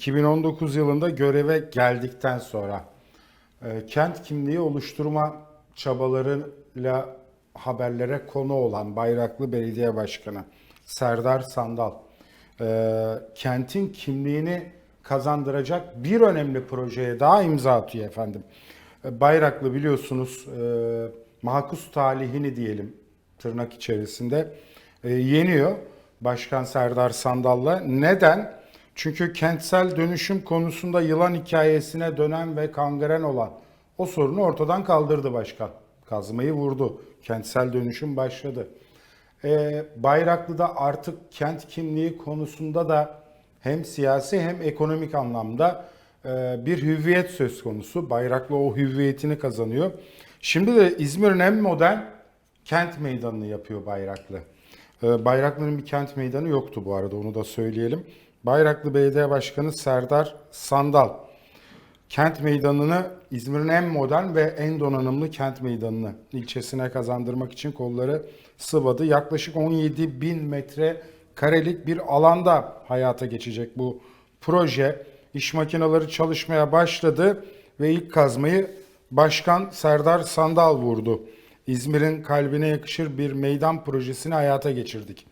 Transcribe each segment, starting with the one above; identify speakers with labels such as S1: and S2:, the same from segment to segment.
S1: 2019 yılında göreve geldikten sonra e, kent kimliği oluşturma çabalarıyla haberlere konu olan Bayraklı Belediye Başkanı Serdar Sandal e, kentin kimliğini kazandıracak bir önemli projeye daha imza atıyor efendim. E, Bayraklı biliyorsunuz e, makus talihini diyelim tırnak içerisinde e, yeniyor Başkan Serdar Sandal'la. Neden? Çünkü kentsel dönüşüm konusunda yılan hikayesine dönen ve kangren olan o sorunu ortadan kaldırdı başkan. Kazmayı vurdu. Kentsel dönüşüm başladı. E, Bayraklı'da artık kent kimliği konusunda da hem siyasi hem ekonomik anlamda e, bir hüviyet söz konusu. Bayraklı o hüviyetini kazanıyor. Şimdi de İzmir'in en modern kent meydanını yapıyor Bayraklı. E, Bayraklı'nın bir kent meydanı yoktu bu arada onu da söyleyelim. Bayraklı Belediye Başkanı Serdar Sandal kent meydanını İzmir'in en modern ve en donanımlı kent meydanını ilçesine kazandırmak için kolları sıvadı. Yaklaşık 17 bin metre karelik bir alanda hayata geçecek bu proje. İş makineleri çalışmaya başladı ve ilk kazmayı Başkan Serdar Sandal vurdu. İzmir'in kalbine yakışır bir meydan projesini hayata geçirdik.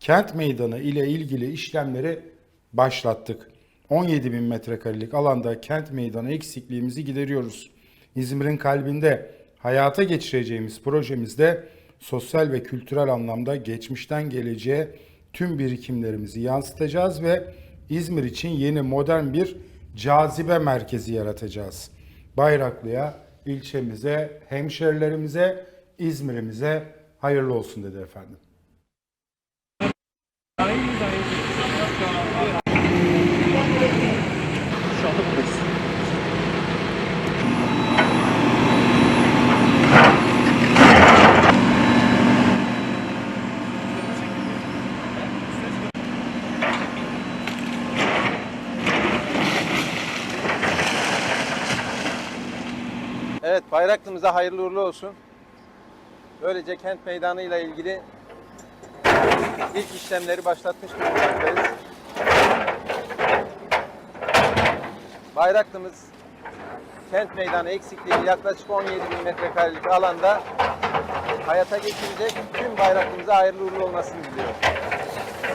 S1: Kent meydanı ile ilgili işlemleri başlattık. 17 bin metrekarelik alanda kent meydanı eksikliğimizi gideriyoruz. İzmir'in kalbinde hayata geçireceğimiz projemizde sosyal ve kültürel anlamda geçmişten geleceğe tüm birikimlerimizi yansıtacağız ve İzmir için yeni modern bir cazibe merkezi yaratacağız. Bayraklı'ya, ilçemize, hemşerilerimize, İzmir'imize hayırlı olsun dedi efendim.
S2: Anda buradayız.
S3: Evet, Bayraklımıza hayırlı uğurlu olsun. Böylece kent meydanı ile ilgili ilk işlemleri başlatmış bulunmaktayız. Bayraklımız kent meydanı eksikliği yaklaşık 17 bin metrekarelik alanda hayata geçirecek tüm bayraklımıza hayırlı uğurlu olmasını diliyorum.